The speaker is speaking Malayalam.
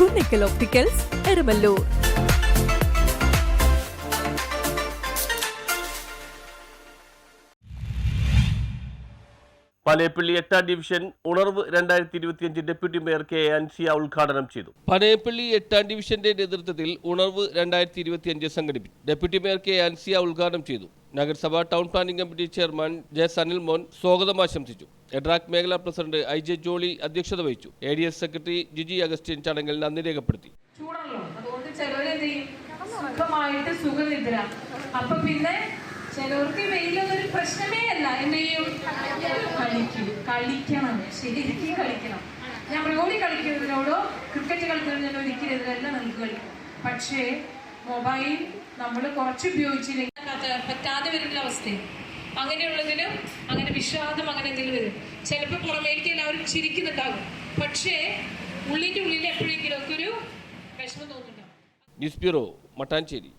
കുന്നിക്കൽ ഒപ്റ്റിക്കൽസ് എരുമല്ലൂർ പനയപ്പള്ളി എട്ടാം ഡിവിഷൻ ഉണർവ് രണ്ടായിരത്തി ഇരുപത്തിയഞ്ച് ഡെപ്യൂട്ടി മേയർ കെ അൻസിയ ഉദ്ഘാടനം ചെയ്തു. പനയപ്പള്ളി എട്ടാം ഡിവിഷന്റെ നേതൃത്വത്തിൽ ഉണർവ് രണ്ടായിരത്തി ഇരുപത്തിയഞ്ച് സംഘടിപ്പിച്ചു ഡെപ്യൂട്ടി മേയർ കെ അൻസിയ ഉദ്ഘാടനം ചെയ്തു. നഗരസഭ town planning committee chairman J Sanil Mon സ്വാഗതം ആശംസിച്ചു. എഡ്രാക് മേഖലാ പ്രസിഡന്റ് ഐ ജെ ജോളി അധ്യക്ഷത വഹിച്ചു. A D S secretary Jiji Augustine ചടങ്ങിൽ നന്ദി രേഖപ്പെടുത്തി. സുഖമായിട്ട് സുഖനിദ്ര. അപ്പൊ പിന്നെ ചിലവർക്ക് വെയിലൊന്നും പ്രശ്നമേ അല്ല. എന്ത് ചെയ്യും? കളിക്കും. കളിക്കണം. ശരിക്കും കളിക്കണം. ഞാൻ ഓടി കളിക്കുന്നതിനോടോ ക്രിക്കറ്റ് കളിക്കുന്നതിനോടോ ഒരിക്കലും എതിരല്ല. നമുക്ക് കളിക്കും. പക്ഷേ മൊബൈൽ നമ്മൾ കുറച്ച് ഉപയോഗിച്ചില്ലെങ്കിൽ പറ്റാതെ വരുന്ന അവസ്ഥയും. അങ്ങനെയുള്ളതിനും അങ്ങനെ വിഷാദം അങ്ങനെ എന്തെങ്കിലും വരും. ചിലപ്പോൾ പുറമേക്ക് എല്ലാവരും ചിരിക്കുന്നുണ്ടാകും. പക്ഷേ ഉള്ളിന്റെ ഉള്ളിൽ എപ്പോഴെങ്കിലും ഒക്കെ ഒരു വിഷമം തോന്നുന്നുണ്ടാവും ന്യൂസ് ബ്യൂറോ മട്ടാഞ്ചേരി.